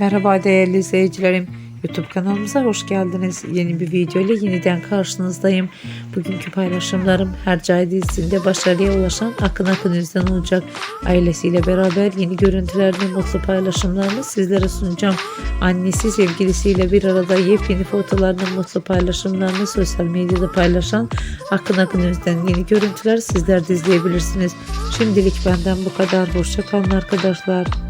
Merhaba değerli izleyicilerim. YouTube kanalımıza hoş geldiniz. Yeni bir video ile yeniden karşınızdayım. Bugünkü paylaşımlarım Hercai dizisinde başarıya ulaşan Akın Akın Özden olacak. Ailesiyle beraber yeni görüntülerini, mutlu paylaşımlarını sizlere sunacağım. Annesi sevgilisiyle bir arada yepyeni fotolarını, mutlu paylaşımlarını sosyal medyada paylaşan Akın Akın Özden yeni görüntüler sizler de izleyebilirsiniz. Şimdilik benden bu kadar. Hoşça kalın arkadaşlar.